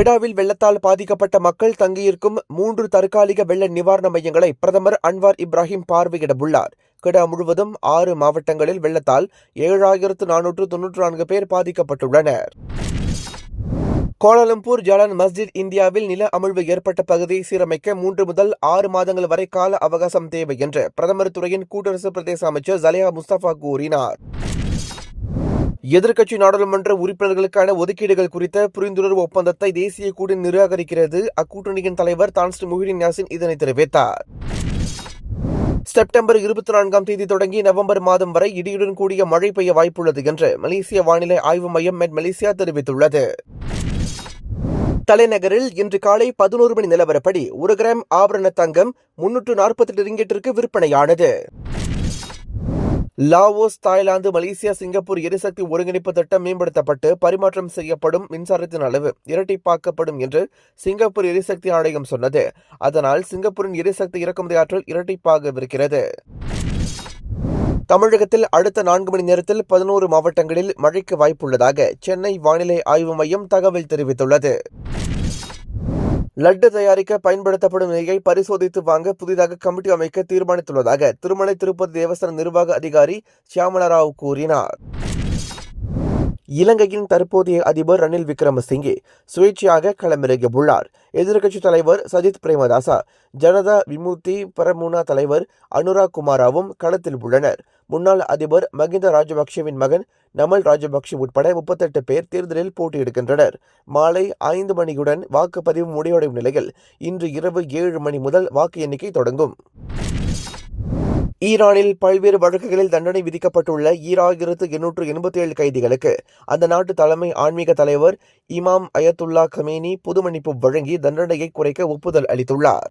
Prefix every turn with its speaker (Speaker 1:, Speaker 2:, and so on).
Speaker 1: கிடாவில் வெள்ளத்தால் பாதிக்கப்பட்ட மக்கள் தங்கியிருக்கும் மூன்று தற்காலிக வெள்ள நிவாரண மையங்களை பிரதமர் அன்வார் இப்ராஹிம் பார்வையிட உள்ளார் முழுவதும் ஆறு மாவட்டங்களில் வெள்ளத்தால் ஏழாயிரத்து நானூற்று தொன்னூற்று நான்கு பேர் பாதிக்கப்பட்டுள்ளனர். கோலாலம்பூர் ஜலான் மஸ்ஜித் இந்தியாவில் நில அமிழ்வு ஏற்பட்ட பகுதியை சீரமைக்க மூன்று முதல் ஆறு மாதங்கள் வரை கால அவகாசம் தேவை என்று பிரதமர் துறையின் கூட்டரசு பிரதேச அமைச்சர் ஜலியா முஸ்தபா கூறினார். எதிர்க்கட்சி நாடாளுமன்ற உறுப்பினர்களுக்கான ஒதுக்கீடுகள் குறித்த புரிந்துணர்வு ஒப்பந்தத்தை தேசிய கூட்டணி நிராகரிக்கிறது. அக்கூட்டணியின் தலைவர் தான்ஸ்ட் முஹிடின் யாசின் இதனை தெரிவித்தார். செப்டம்பர் இருபத்தி நான்காம் தேதி தொடங்கி நவம்பர் மாதம் வரை இடியுடன் கூடிய மழை பெய்ய வாய்ப்புள்ளது என்று மலேசிய வானிலை ஆய்வு மையம் மெட் மலேசியா தெரிவித்துள்ளது. தலைநகரில் இன்று காலை பதினோரு மணி நிலவரப்படி ஒரு கிராம் ஆபரண தங்கம் முன்னூற்று நாற்பத்தி ரிங்கெட்டிற்கு விற்பனையானது. லாவோஸ் தாய்லாந்து மலேசியா சிங்கப்பூர் எரிசக்தி ஒருங்கிணைப்பு திட்டம் மேம்படுத்தப்பட்டு பரிமாற்றம் செய்யப்படும் மின்சாரத்தின் அளவு இரட்டிப்பாக்கப்படும் என்று சிங்கப்பூர் எரிசக்தி ஆணையம் சொன்னது. அதனால் சிங்கப்பூரின் எரிசக்தி இறக்குமதி ஆற்றல் இரட்டிப்பாகவிருக்கிறது. தமிழகத்தில் அடுத்த நான்கு மணி நேரத்தில் பதினோரு மாவட்டங்களில் மழைக்கு வாய்ப்புள்ளதாக சென்னை வானிலை ஆய்வு மையம் தகவல் தெரிவித்துள்ளது. லட்டு தயாரிக்க பயன்படுத்தப்படும் நெய்யை பரிசோதித்து வாங்க புதிதாக கமிட்டி அமைக்க தீர்மானித்துள்ளதாக திருமலை திருப்பதி தேவஸ்தான நிர்வாக அதிகாரி சியாமலராவ் கூறினார். இலங்கையின் தற்போதைய அதிபர் ரணில் விக்ரமசிங்கே சுயேட்சையாக களமிறங்கியுள்ளார். எதிர்க்கட்சித் தலைவர் சஜித் பிரேமதாசா ஜனதா விமுத்தி பரமுனா தலைவர் அனுராக் குமாராவும் களத்தில் உள்ளனர். முன்னாள் அதிபர் மகிந்த ராஜபக்சேவின் மகன் நமல் ராஜபக்ஷ உட்பட முப்பத்தெட்டு பேர் தேர்தலில் போட்டியிடுகின்றனர். மாலை ஐந்து மணியுடன் வாக்குப்பதிவு முடிவடையும் நிலையில் இன்று இரவு ஏழு மணி முதல் வாக்கு எண்ணிக்கை தொடங்கும். ஈரானில் பல்வேறு வழக்குகளில் தண்டனை விதிக்கப்பட்டுள்ள ஈராயிரத்து எண்ணூற்று எண்பத்தி ஏழு கைதிகளுக்கு அந்த நாட்டு தலைமை ஆன்மீக தலைவர் இமாம் அயத்துல்லா கமேனி பொது மன்னிப்பு வழங்கி தண்டனையை குறைக்க ஒப்புதல் அளித்துள்ளார்.